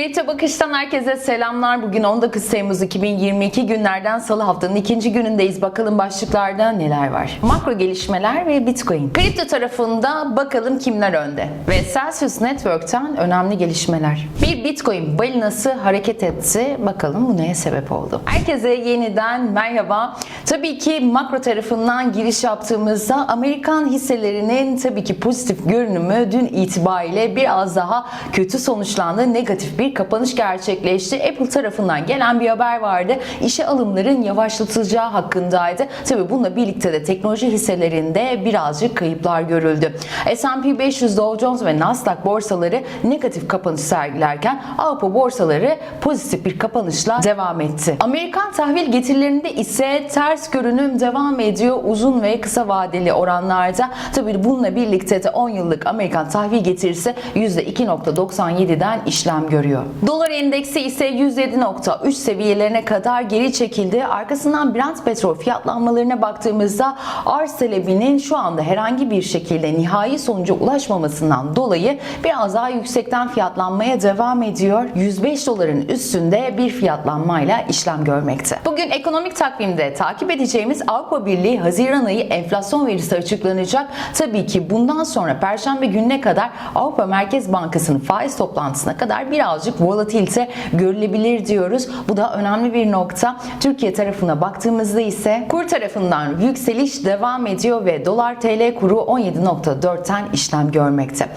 Kripto Bakış'tan herkese selamlar. Bugün 19 Temmuz 2022 günlerden salı haftanın ikinci günündeyiz. Bakalım başlıklarda neler var. Makro gelişmeler ve Bitcoin. Kripto tarafında bakalım kimler önde. Ve Celsius Network'ten önemli gelişmeler. Bir Bitcoin balinası hareket etti. Bakalım bu neye sebep oldu. Herkese yeniden merhaba. Tabii ki makro tarafından giriş yaptığımızda Amerikan hisselerinin tabii ki pozitif görünümü dün itibariyle biraz daha kötü sonuçlandı. Negatif bir kapanış gerçekleşti. Apple tarafından gelen bir haber vardı. İşe alımların yavaşlatılacağı hakkındaydı. Tabii bununla birlikte de teknoloji hisselerinde birazcık kayıplar görüldü. S&P 500, Dow Jones ve Nasdaq borsaları negatif kapanış sergilerken Avrupa borsaları pozitif bir kapanışla devam etti. Amerikan tahvil getirilerinde ise ters görünüm devam ediyor uzun ve kısa vadeli oranlarda. Tabii bununla birlikte de 10 yıllık Amerikan tahvil getirisi %2.97'den işlem görüyor. Dolar endeksi ise 107.3 seviyelerine kadar geri çekildi. Arkasından Brent petrol fiyatlanmalarına baktığımızda arz talebinin şu anda herhangi bir şekilde nihai sonuca ulaşmamasından dolayı biraz daha yüksekten fiyatlanmaya devam ediyor. 105 doların üstünde bir fiyatlanmayla işlem görmekte. Bugün ekonomik takvimde takip edeceğimiz Avrupa Birliği Haziran ayı enflasyon verisi açıklanacak. Tabii ki bundan sonra Perşembe gününe kadar Avrupa Merkez Bankası'nın faiz toplantısına kadar birazcık volatilite görülebilir diyoruz. Bu da önemli bir nokta. Türkiye tarafına baktığımızda ise kur tarafından yükseliş devam ediyor ve dolar TL kuru 17.4'ten işlem görmekte.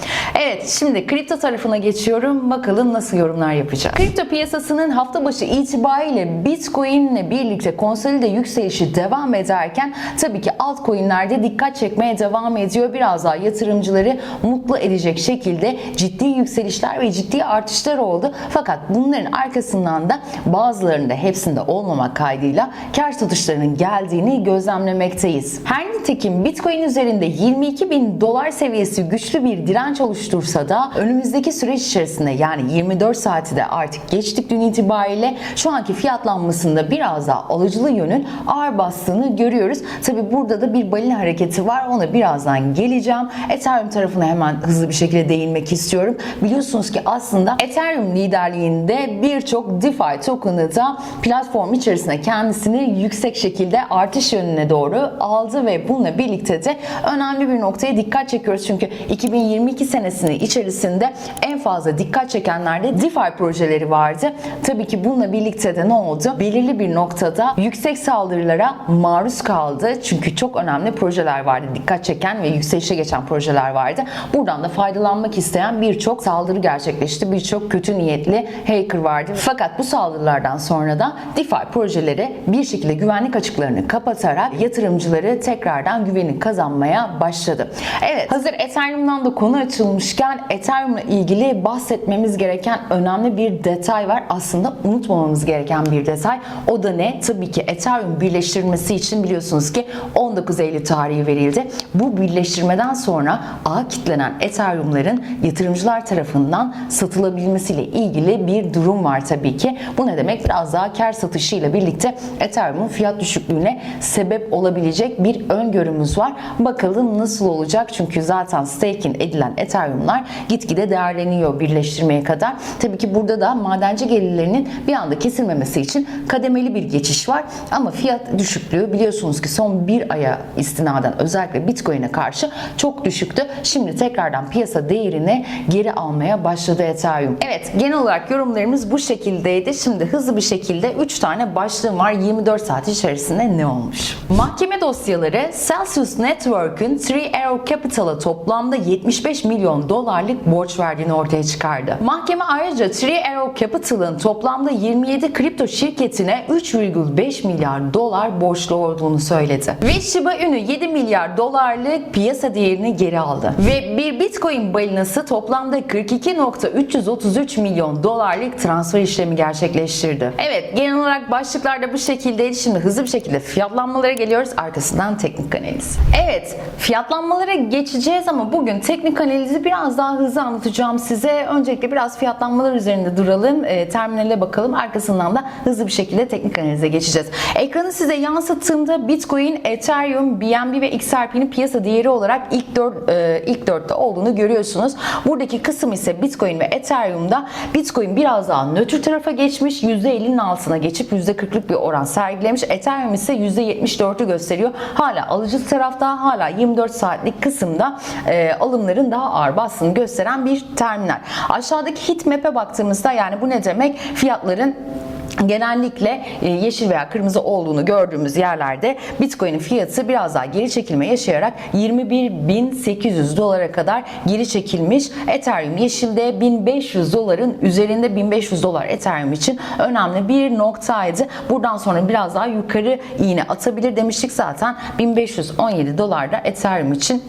Evet şimdi kripto tarafına geçiyorum. Bakalım nasıl yorumlar yapacak. Kripto piyasasının hafta başı itibariyle Bitcoin ile birlikte konsolide yükselişi devam ederken tabii ki altcoin'lerde dikkat çekmeye devam ediyor. Biraz daha yatırımcıları mutlu edecek şekilde ciddi yükselişler ve ciddi artışlar oldu. Fakat bunların arkasından da bazılarında hepsinde olmamak kaydıyla kar satışlarının geldiğini gözlemlemekteyiz. Her nitekim Bitcoin üzerinde 22 bin dolar seviyesi güçlü bir direnç oluştursa da önümüzdeki süreç içerisinde yani 24 saati de artık geçtik dün itibariyle şu anki fiyatlanmasında biraz daha alıcılı yönün ağır bastığını görüyoruz. Tabi burada da bir balina hareketi var ona birazdan geleceğim. Ethereum tarafına hemen hızlı bir şekilde değinmek istiyorum. Biliyorsunuz ki aslında Ethereum liderliğinde birçok DeFi token'ı da platform içerisinde kendisini yüksek şekilde artış yönüne doğru aldı ve bununla birlikte de önemli bir noktaya dikkat çekiyoruz. Çünkü 2022 senesinin içerisinde en fazla dikkat çekenlerde DeFi projeleri vardı. Tabii ki bununla birlikte de ne oldu? Belirli bir noktada yüksek saldırılara maruz kaldı. Çünkü çok önemli projeler vardı. Dikkat çeken ve yükselişe geçen projeler vardı. Buradan da faydalanmak isteyen birçok saldırı gerçekleşti. Birçok kötü niyetli hacker vardı. Fakat bu saldırılardan sonra da DeFi projeleri bir şekilde güvenlik açıklarını kapatarak yatırımcıları tekrardan güveni kazanmaya başladı. Evet hazır Ethereum'dan da konu açılmışken Ethereum'la ilgili bahsetmemiz gereken önemli bir detay var. Aslında unutmamamız gereken bir detay. O da ne? Tabii ki Ethereum birleştirilmesi için biliyorsunuz ki 19 Eylül tarihi verildi. Bu birleştirmeden sonra ağa kitlenen Ethereum'ların yatırımcılar tarafından satılabilmesiyle ilgili bir durum var tabii ki. Bu ne demek? Biraz daha kar satışıyla birlikte Ethereum'un fiyat düşüklüğüne sebep olabilecek bir öngörümüz var. Bakalım nasıl olacak? Çünkü zaten staking edilen Ethereum'lar gitgide değerleniyor birleştirmeye kadar. Tabii ki burada da madenci gelirlerinin bir anda kesilmemesi için kademeli bir geçiş var. Ama fiyat düşüklüğü biliyorsunuz ki son bir aya istinaden özellikle Bitcoin'e karşı çok düşüktü. Şimdi tekrardan piyasa değerini geri almaya başladı Ethereum. Evet genel olarak yorumlarımız bu şekildeydi. Şimdi hızlı bir şekilde 3 tane başlığım var. 24 saat içerisinde ne olmuş? Mahkeme dosyaları Celsius Network'ün Three Arrow Capital'a toplamda 75 milyon dolarlık borç verdiğini ortaya çıkardı. Mahkeme ayrıca Three Arrow Capital'ın toplamda 27 kripto şirketine 3,5 milyar dolar borçlu olduğunu söyledi. Ve Shiba Inu 7 milyar dolarlık piyasa değerini geri aldı. Ve bir Bitcoin balinası toplamda 42.333 milyon dolarlık transfer işlemi gerçekleştirdi. Evet genel olarak başlıklarda bu şekildeydi. Şimdi hızlı bir şekilde fiyatlanmalara geliyoruz. Arkasından teknik analiz. Evet fiyatlanmalara geçeceğiz ama bugün teknik analizi biraz daha hızlı anlatacağım size. Öncelikle biraz fiyatlanmalar üzerinde duralım. E, terminale bakalım. Arkasından da hızlı bir şekilde teknik analize geçeceğiz. Ekranı size yansıttığımda Bitcoin, Ethereum, BNB ve XRP'nin piyasa değeri olarak ilk 4 e, ilk 4'te olduğunu görüyorsunuz. Buradaki kısım ise Bitcoin ve Ethereum'da Bitcoin biraz daha nötr tarafa geçmiş. %50'nin altına geçip %40'lık bir oran sergilemiş. Ethereum ise %74'ü gösteriyor. Hala alıcı tarafta hala 24 saatlik kısımda e, alımların daha ağır bastığını gösteren bir terminal. Aşağıdaki heatmap'e baktığımızda yani bu ne demek? Fiyatların genellikle e, yeşil veya kırmızı olduğunu gördüğümüz yerlerde Bitcoin'in fiyatı biraz daha geri çekilme yaşayarak 21.800 dolara kadar geri çekilmiş. Ethereum yeşilde 1500 doların üzerinde 1500 dolar Ethereum için önemli bir noktaydı. Buradan sonra biraz daha yukarı iğne atabilir demiştik zaten 1517 dolarda Ethereum için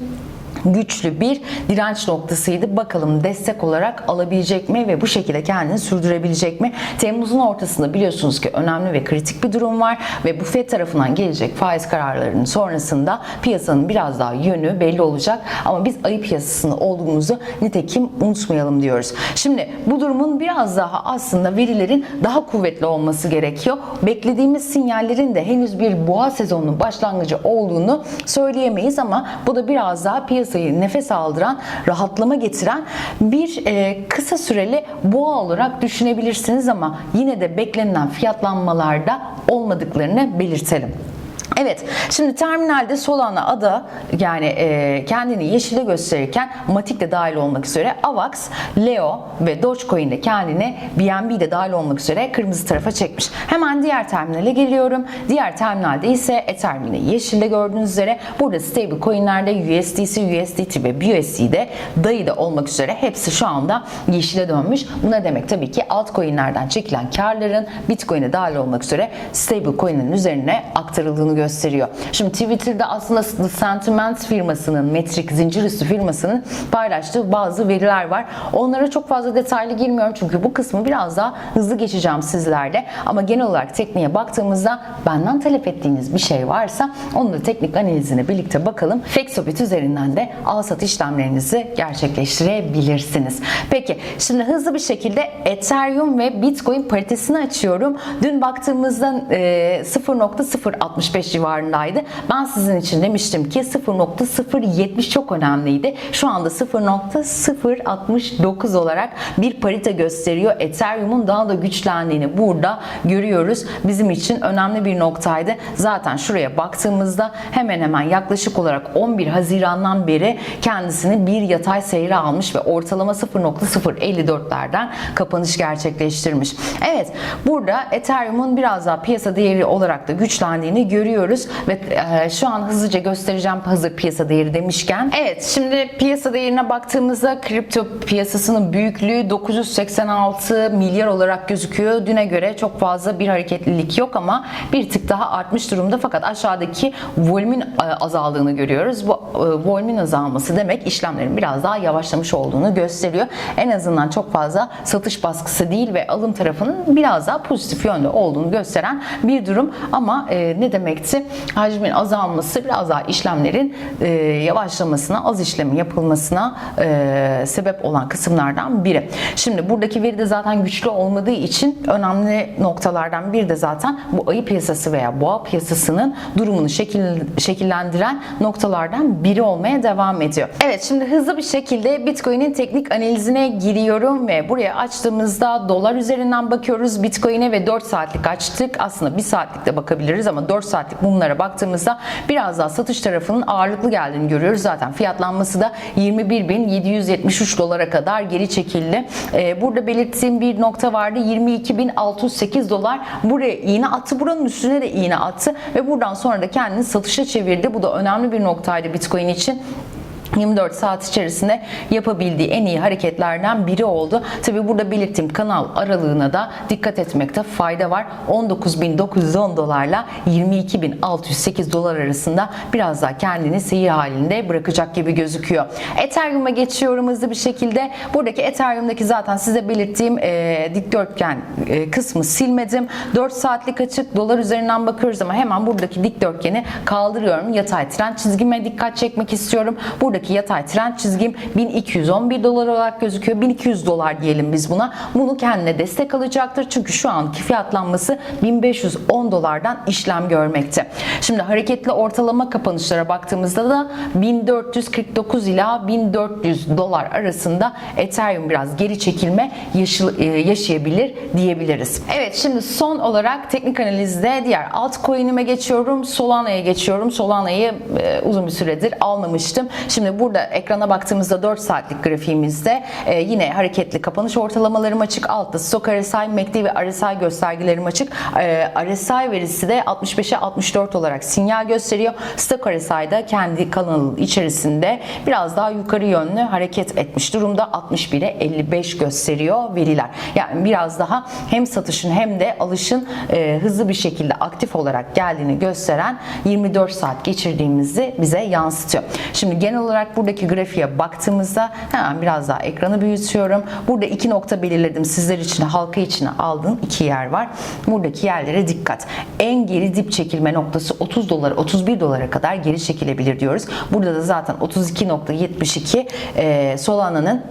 güçlü bir direnç noktasıydı. Bakalım destek olarak alabilecek mi ve bu şekilde kendini sürdürebilecek mi? Temmuz'un ortasında biliyorsunuz ki önemli ve kritik bir durum var ve bu FED tarafından gelecek faiz kararlarının sonrasında piyasanın biraz daha yönü belli olacak. Ama biz ayı piyasasında olduğumuzu nitekim unutmayalım diyoruz. Şimdi bu durumun biraz daha aslında verilerin daha kuvvetli olması gerekiyor. Beklediğimiz sinyallerin de henüz bir boğa sezonunun başlangıcı olduğunu söyleyemeyiz ama bu da biraz daha piyasayı nefes aldıran, rahatlama getiren bir e, kısa süreli boğa olarak düşünebilirsiniz ama yine de beklenilen fiyatlanmalarda olmadıklarını belirtelim. Evet, şimdi terminalde Solana ada yani e, kendini yeşile gösterirken Matic de dahil olmak üzere AVAX, Leo ve Dogecoin de kendini BNB de dahil olmak üzere kırmızı tarafa çekmiş. Hemen diğer terminale geliyorum. Diğer terminalde ise Ethereum yine yeşilde gördüğünüz üzere burada stable coinlerde USDC, USDT ve BUSD'de DAI de olmak üzere hepsi şu anda yeşile dönmüş. Bu ne demek? Tabii ki altcoin'lerden çekilen karların Bitcoin'e dahil olmak üzere stable coin'in üzerine olduğunu gösteriyor. Şimdi Twitter'da aslında Sentiment firmasının, Metric zincir üstü firmasının paylaştığı bazı veriler var. Onlara çok fazla detaylı girmiyorum çünkü bu kısmı biraz daha hızlı geçeceğim sizlerle. Ama genel olarak tekniğe baktığımızda benden talep ettiğiniz bir şey varsa onun da teknik analizine birlikte bakalım. Fexobit üzerinden de al sat işlemlerinizi gerçekleştirebilirsiniz. Peki şimdi hızlı bir şekilde Ethereum ve Bitcoin paritesini açıyorum. Dün baktığımızda 0.065 65 civarındaydı. Ben sizin için demiştim ki 0.070 çok önemliydi. Şu anda 0.069 olarak bir parite gösteriyor. Ethereum'un daha da güçlendiğini burada görüyoruz. Bizim için önemli bir noktaydı. Zaten şuraya baktığımızda hemen hemen yaklaşık olarak 11 Haziran'dan beri kendisini bir yatay seyre almış ve ortalama 0.054'lerden kapanış gerçekleştirmiş. Evet burada Ethereum'un biraz daha piyasa değeri olarak da güçlendiğini görüyoruz ve e, şu an hızlıca göstereceğim hazır piyasa değeri demişken. Evet şimdi piyasa değerine baktığımızda kripto piyasasının büyüklüğü 986 milyar olarak gözüküyor. Düne göre çok fazla bir hareketlilik yok ama bir tık daha artmış durumda fakat aşağıdaki volümün e, azaldığını görüyoruz. Bu e, volümün azalması demek işlemlerin biraz daha yavaşlamış olduğunu gösteriyor. En azından çok fazla satış baskısı değil ve alım tarafının biraz daha pozitif yönde olduğunu gösteren bir durum ama ne demekti? Hacmin azalması biraz daha işlemlerin e, yavaşlamasına, az işlemin yapılmasına e, sebep olan kısımlardan biri. Şimdi buradaki veri de zaten güçlü olmadığı için önemli noktalardan biri de zaten bu ayı piyasası veya boğa piyasasının durumunu şekil, şekillendiren noktalardan biri olmaya devam ediyor. Evet şimdi hızlı bir şekilde Bitcoin'in teknik analizine giriyorum ve buraya açtığımızda dolar üzerinden bakıyoruz Bitcoin'e ve 4 saatlik açtık. Aslında 1 saatlik de bakabiliriz ama 4 saatlik mumlara baktığımızda biraz daha satış tarafının ağırlıklı geldiğini görüyoruz. Zaten fiyatlanması da 21.773 dolara kadar geri çekildi. Ee, burada belirttiğim bir nokta vardı. 22.608 dolar. Buraya iğne attı. Buranın üstüne de iğne attı ve buradan sonra da kendini satışa çevirdi. Bu da önemli bir noktaydı Bitcoin için. 24 saat içerisinde yapabildiği en iyi hareketlerden biri oldu. Tabi burada belirttiğim kanal aralığına da dikkat etmekte fayda var. 19.910 dolarla 22.608 dolar arasında biraz daha kendini seyir halinde bırakacak gibi gözüküyor. Ethereum'a geçiyorum hızlı bir şekilde. Buradaki Ethereum'daki zaten size belirttiğim e, dikdörtgen e, kısmı silmedim. 4 saatlik açık dolar üzerinden bakıyoruz ama hemen buradaki dikdörtgeni kaldırıyorum. Yatay trend çizgime dikkat çekmek istiyorum. Buradaki buradaki yatay trend çizgim 1211 dolar olarak gözüküyor. 1200 dolar diyelim biz buna. Bunu kendine destek alacaktır. Çünkü şu anki fiyatlanması 1510 dolardan işlem görmekte. Şimdi hareketli ortalama kapanışlara baktığımızda da 1449 ila 1400 dolar arasında Ethereum biraz geri çekilme e, yaşayabilir diyebiliriz. Evet şimdi son olarak teknik analizde diğer altcoin'ime geçiyorum. Solana'ya geçiyorum. Solana'yı e, uzun bir süredir almamıştım. Şimdi burada ekrana baktığımızda 4 saatlik grafiğimizde e, yine hareketli kapanış ortalamalarım açık. Altta Stoch RSI, MACD ve RSI göstergelerim açık. E, RSI verisi de 65'e 64 olarak sinyal gösteriyor. Stoch RSI'da kendi kanalının içerisinde biraz daha yukarı yönlü hareket etmiş durumda. 61'e 55 gösteriyor veriler. Yani biraz daha hem satışın hem de alışın e, hızlı bir şekilde aktif olarak geldiğini gösteren 24 saat geçirdiğimizi bize yansıtıyor. Şimdi genel olarak buradaki grafiğe baktığımızda hemen biraz daha ekranı büyütüyorum. Burada iki nokta belirledim. Sizler için halka içine aldığım iki yer var. Buradaki yerlere dikkat. En geri dip çekilme noktası 30 dolar 31 dolara kadar geri çekilebilir diyoruz. Burada da zaten 32.72 e, Solana'nın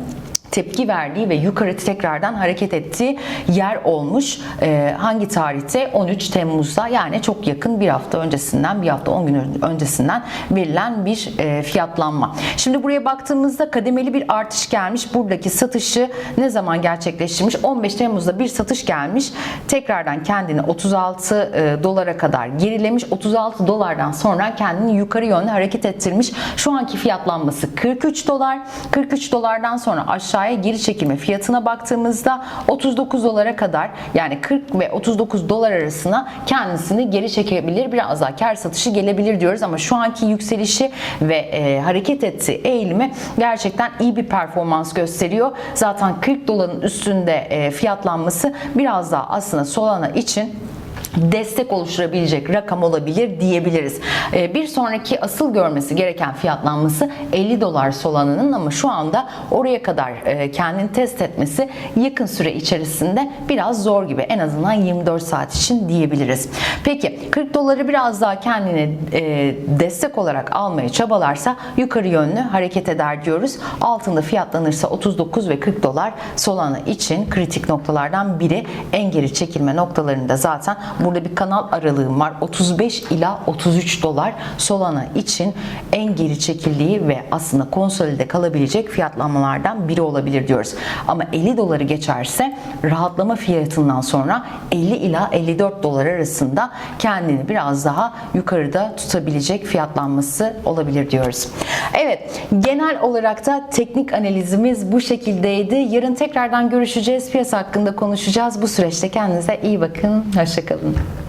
tepki verdiği ve yukarı tekrardan hareket ettiği yer olmuş. Ee, hangi tarihte? 13 Temmuz'da yani çok yakın bir hafta öncesinden bir hafta 10 gün öncesinden verilen bir e, fiyatlanma. Şimdi buraya baktığımızda kademeli bir artış gelmiş. Buradaki satışı ne zaman gerçekleştirmiş? 15 Temmuz'da bir satış gelmiş. Tekrardan kendini 36 e, dolara kadar gerilemiş. 36 dolardan sonra kendini yukarı yönlü hareket ettirmiş. Şu anki fiyatlanması 43 dolar. 43 dolardan sonra aşağıya geri çekilme fiyatına baktığımızda 39 dolara kadar yani 40 ve 39 dolar arasına kendisini geri çekebilir. Biraz daha kar satışı gelebilir diyoruz ama şu anki yükselişi ve e, hareket ettiği eğilimi gerçekten iyi bir performans gösteriyor. Zaten 40 doların üstünde e, fiyatlanması biraz daha aslında Solana için destek oluşturabilecek rakam olabilir diyebiliriz. Ee, Bir sonraki asıl görmesi gereken fiyatlanması 50 dolar Solana'nın ama şu anda oraya kadar e, kendini test etmesi yakın süre içerisinde biraz zor gibi. En azından 24 saat için diyebiliriz. Peki 40 doları biraz daha kendine e, destek olarak almaya çabalarsa yukarı yönlü hareket eder diyoruz. Altında fiyatlanırsa 39 ve 40 dolar Solana için kritik noktalardan biri. En geri çekilme noktalarında zaten Burada bir kanal aralığım var. 35 ila 33 dolar Solana için en geri çekildiği ve aslında konsolide kalabilecek fiyatlanmalardan biri olabilir diyoruz. Ama 50 doları geçerse rahatlama fiyatından sonra 50 ila 54 dolar arasında kendini biraz daha yukarıda tutabilecek fiyatlanması olabilir diyoruz. Evet, genel olarak da teknik analizimiz bu şekildeydi. Yarın tekrardan görüşeceğiz. Piyasa hakkında konuşacağız. Bu süreçte kendinize iyi bakın. Hoşçakalın. Thank you.